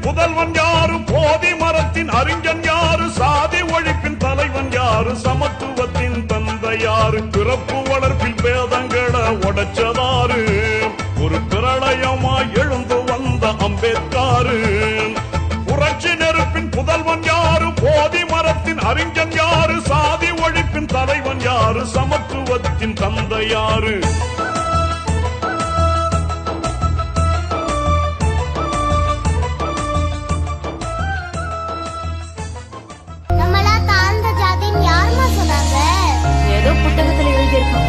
புதல்வன் யாரு? போதி மரத்தின் அறிஞன் யாரு? சாதி ஒழிப்பின் தலைவன் யாரு? சமத்துவத்தின் தந்தை யாரு? பிறப்பு வளர்ப்பில் பேதங்களை உடைச்சதாரு. ஒரு பிரளயமா எழுந்து வந்த அம்பேத்காரு. புரட்சி நெருப்பின் புதல்வன் யாரு? போதி மரத்தின் அறிஞன் யாரு? சாதி ஒழிப்பின் தலைவன் யாரு? சமத்துவத்தின் தந்தை யாரு?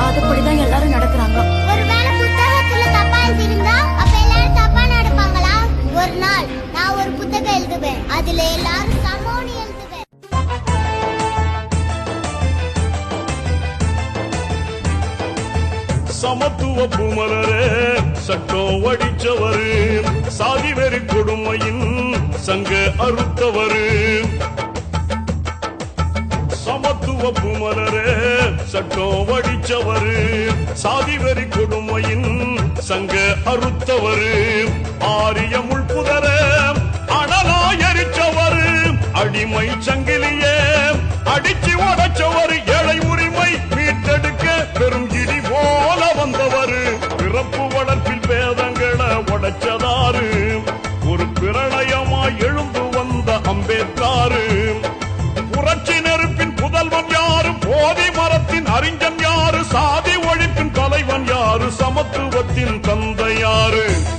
அதுபடிதான் எல்லாரும் நடக்கிறாங்க. ஒருவேளை புத்தகத்துல தப்பா எழுதியிருந்தா அப்ப எல்லாரும் தப்பா நடப்பாங்களா? ஒரு நாள் நான் ஒரு புத்தகம் எழுதுவேன். அதுல எல்லாரும் எழுதுவேன். சமத்துவ பூமலரே சட்டம் வடிச்சவரு. சாதி வெறி கொடுமையின் சங்க அறுத்தவரு. சமத்துவ பூமலரே சட்டம் வடிச்சவரு சாதி வெறி கொடுமையின் சங்க அறுத்தவரு. ஆரிய முள்புதரே அனலாயரிச்சவரு அடிமை சங்க yar